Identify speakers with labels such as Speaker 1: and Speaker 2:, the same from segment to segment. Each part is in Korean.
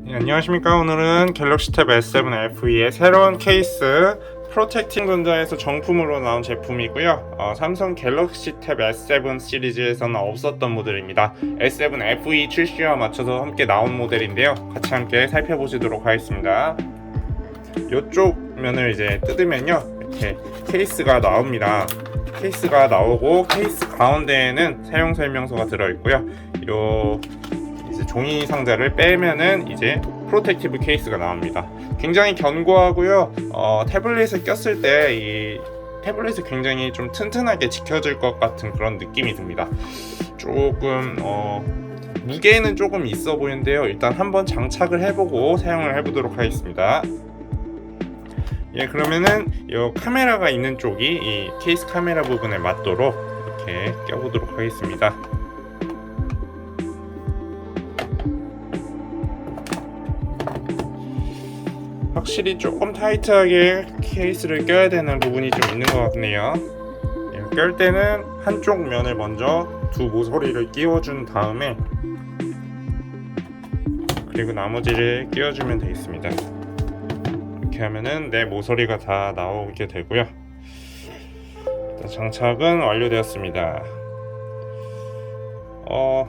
Speaker 1: 네, 안녕하십니까. 오늘은 갤럭시 탭 S7 FE의 새로운 케이스 프로텍팅 분자에서 정품으로 나온 제품이고요. 어, 삼성 갤럭시 탭 S7 시리즈에서는 없었던 모델입니다. S7 FE 출시와 맞춰서 함께 나온 모델인데요. 같이 함께 살펴보시도록 하겠습니다. 이쪽 면을 이제 뜯으면요 이렇게 케이스가 나옵니다. 케이스가 나오고 케이스 가운데에는 사용 설명서가 들어 있고요. 요 이제 종이 상자를 빼면은 이제 프로텍티브 케이스가 나옵니다. 굉장히 견고하고요. 어, 태블릿을 꼈을 때 이 태블릿이 굉장히 좀 튼튼하게 지켜질 것 같은 그런 느낌이 듭니다. 조금 어, 무게는 조금 있어 보이는데요. 일단 한번 장착을 해보고 사용을 해보도록 하겠습니다. 예, 그러면은 이 카메라가 있는 쪽이 이 케이스 카메라 부분에 맞도록 이렇게 껴보도록 하겠습니다. 확실히 조금 타이트하게 케이스를 껴야 되는 부분이 좀 있는 것 같네요. 예, 껴을 때는 한쪽 면을 먼저 두 모서리를 끼워준 다음에 그리고 나머지를 끼워주면 되겠습니다. 이렇게 하면은 내 모서리가 다 나오게 되고요. 장착은 완료되었습니다. 어,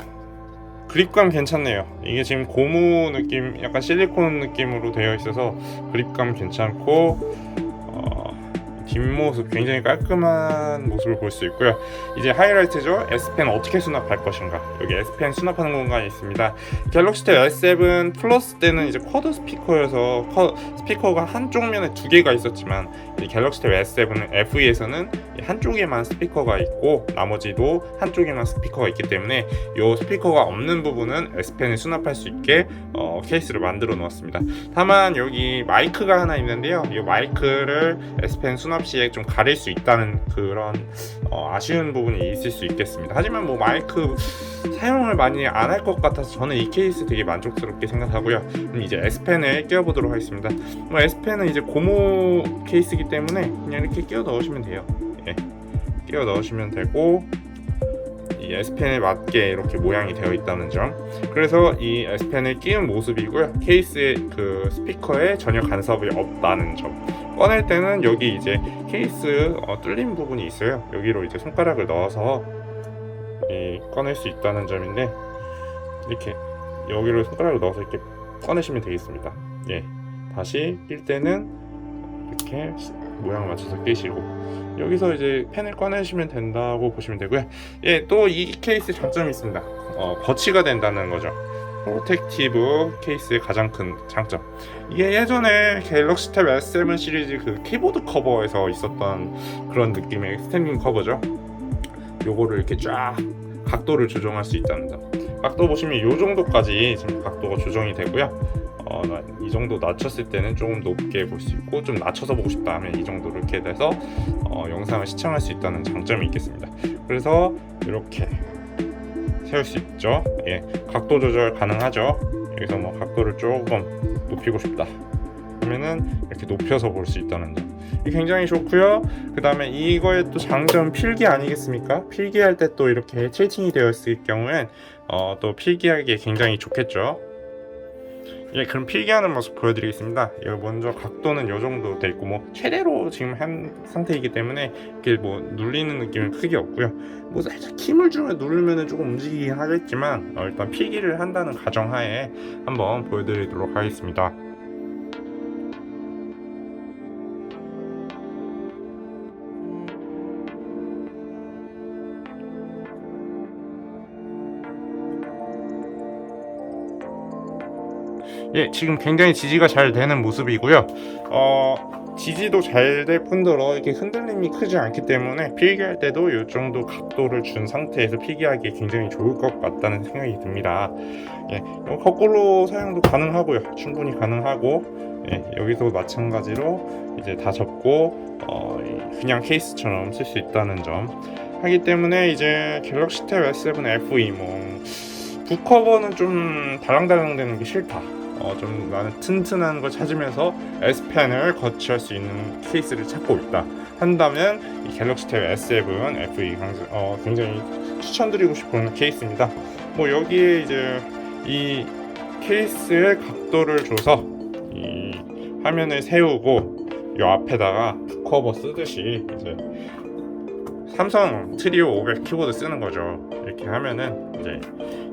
Speaker 1: 그립감 괜찮네요. 이게 지금 고무 느낌, 약간 실리콘 느낌으로 되어 있어서 그립감 괜찮고 어, 뒷모습 굉장히 깔끔한 모습을 볼 수 있고요. 이제 하이라이트죠. S펜 어떻게 수납할 것인가? 여기 S펜 수납하는 공간이 있습니다. 갤럭시 탭 S7 플러스 때는 이제 쿼드 스피커여서 쿼, 스피커가 한쪽 면에 두 개가 있었지만 이 갤럭시 탭 S7 FE에서는 한쪽에만 스피커가 있고 나머지도 한쪽에만 스피커가 있기 때문에 이 스피커가 없는 부분은 S펜을 수납할 수 있게 어, 케이스를 만들어 놓았습니다. 다만 여기 마이크가 하나 있는데요. 이 마이크를 S펜 수납 시에 좀 가릴 수 있다는 그런 어, 아쉬운 부분이 있을 수 있겠습니다. 하지만 뭐 마이크 사용을 많이 안 할 것 같아서 저는 이 케이스 되게 만족스럽게 생각하고요. 그럼 이제 S펜을 끼워보도록 하겠습니다. 뭐 S펜은 이제 고무 케이스이기 때문에 그냥 이렇게 끼워 넣으시면 돼요. 예, 끼워 넣으시면 되고 이 S펜에 맞게 이렇게 모양이 되어 있다는 점. 그래서 이 S펜을 끼운 모습이고요. 케이스의 그 스피커에 전혀 간섭이 없다는 점. 꺼낼 때는 여기 이제 케이스 어, 뚫린 부분이 있어요. 여기로 이제 손가락을 넣어서 이 꺼낼 수 있다는 점인데 이렇게 여기로 손가락을 넣어서 이렇게 꺼내시면 되겠습니다. 예, 다시 낄 때는 이렇게 모양을 맞춰서 끼시고 여기서 이제 펜을 꺼내시면 된다고 보시면 되고요. 예, 또 이 케이스 장점이 있습니다. 어, 거치가 된다는 거죠. 프로텍티브 케이스의 가장 큰 장점. 이게 예전에 갤럭시 탭 S7 시리즈 그 키보드 커버에서 있었던 그런 느낌의 스탠딩 커버죠. 요거를 이렇게 쫙 각도를 조정할 수 있다는 점. 각도 보시면 이 정도까지 지금 각도가 조정이 되고요. 어, 나- 이 정도 낮췄을 때는 조금 높게 볼 수 있고 좀 낮춰서 보고 싶다 하면 이 정도로 이렇게 돼서 어, 영상을 시청할 수 있다는 장점이 있겠습니다. 그래서 이렇게 세울 수 있죠. 예, 각도 조절 가능하죠. 여기서 뭐 각도를 조금 높이고 싶다. 그러면은 이렇게 높여서 볼 수 있다는 점. 이 굉장히 좋고요. 그 다음에 이거의 또 장점 필기 아니겠습니까? 필기할 때 또 이렇게 틸팅이 되어 있을 경우엔 어, 또 필기하기에 굉장히 좋겠죠. 예, 그럼 필기하는 모습 보여드리겠습니다. 여기 먼저 각도는 이 정도 돼 있고 뭐 최대로 지금 한 상태이기 때문에 이렇게 뭐 눌리는 느낌은 크게 없고요. 뭐 살짝 힘을 주면 누르면은 조금 움직이긴 하겠지만 어, 일단 필기를 한다는 가정하에 한번 보여드리도록 하겠습니다. 예, 지금 굉장히 지지가 잘 되는 모습이고요. 어, 지지도 잘 될 뿐더러 이렇게 흔들림이 크지 않기 때문에 필기할 때도 이 정도 각도를 준 상태에서 필기하기 굉장히 좋을 것 같다는 생각이 듭니다. 예, 어, 거꾸로 사용도 가능하고요. 충분히 가능하고 예, 여기서 마찬가지로 이제 다 접고 어, 이 그냥 케이스처럼 쓸 수 있다는 점 하기 때문에 이제 갤럭시 탭 S7 FE 뭐 북커버는 좀 달랑달랑 되는 게 싫다. 어, 좀 나는 튼튼한 걸 찾으면서 S펜을 거치할 수 있는 케이스를 찾고 있다. 한다면 이 갤럭시 탭 S7 FE 강조, 어, 굉장히 추천드리고 싶은 케이스입니다. 뭐 여기에 이제 이 케이스의 각도를 줘서 이 화면을 세우고 이 앞에다가 북커버 쓰듯이 이제 삼성 트리오 500 키보드 쓰는 거죠. 이렇게 하면은 이제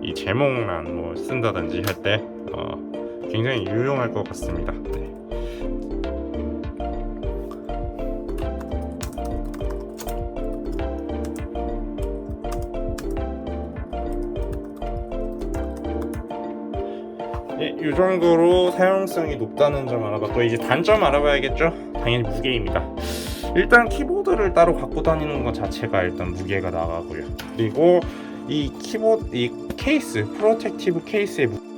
Speaker 1: 이 제목란 뭐 쓴다든지 할때 어, 굉장히 유용할 것 같습니다. 네. 예, 이 정도로 사용성이 높다는 점 알아봤고 이제 단점 알아봐야겠죠? 당연히 무게입니다. 일단 키보드를 따로 갖고 다니는 것 자체가 일단 무게가 나가고요. 그리고 이 키보드 이 케이스 프로텍티브 케이스의 무...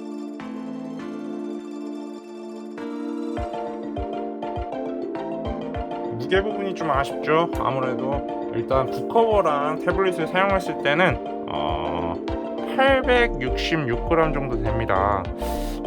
Speaker 1: 무게 부분이 좀 아쉽죠. 아무래도 일단 북커버랑 태블릿을 사용했을 때는 어, 866g 정도 됩니다.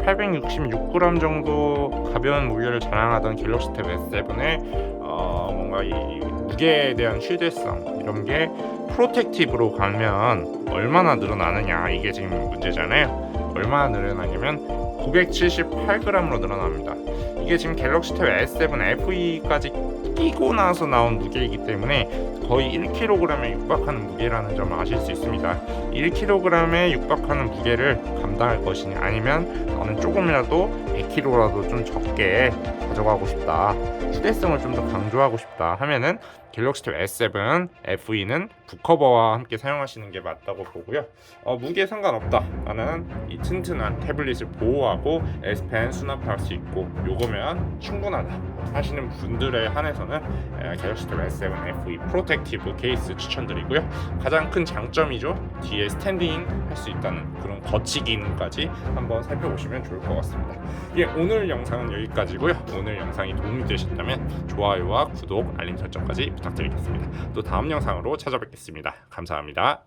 Speaker 1: 866g 정도 가벼운 무게를 자랑하던 갤럭시 탭 S7의 어, 뭔가 이 무게에 대한 휴대성 이런 게 프로텍티브로 가면 얼마나 늘어나느냐 이게 지금 문제잖아요. 얼마나 늘어나냐면 978g으로 늘어납니다. 이게 지금 갤럭시 탭 S7 FE까지 끼고 나서 나온 무게이기 때문에 거의 1kg에 육박하는 무게라는 점을 아실 수 있습니다. 1kg에 육박하는 무게를 감당할 것이냐 아니면 나는 조금이라도 100kg라도 좀 적게 가져가고 싶다 휴대성을 좀 더 강조하고 싶다 하면은 갤럭시 탭 S7 FE는 북커버와 함께 사용하시는 게 맞다고 보고요 어, 무게 상관없다 나는 이 튼튼한 태블릿을 보호하 고 S펜 수납할 수 있고 요거면 충분하다 하시는 분들에 한해서는 에, 갤럭시 탭 S7 FE 프로텍티브 케이스 추천드리고요 가장 큰 장점이죠 뒤에 스탠딩 할 수 있다는 그런 거치 기능까지 한번 살펴보시면 좋을 것 같습니다. 예, 오늘 영상은 여기까지고요. 오늘 영상이 도움이 되셨다면 좋아요와 구독, 알림 설정까지 부탁드리겠습니다. 또 다음 영상으로 찾아뵙겠습니다. 감사합니다.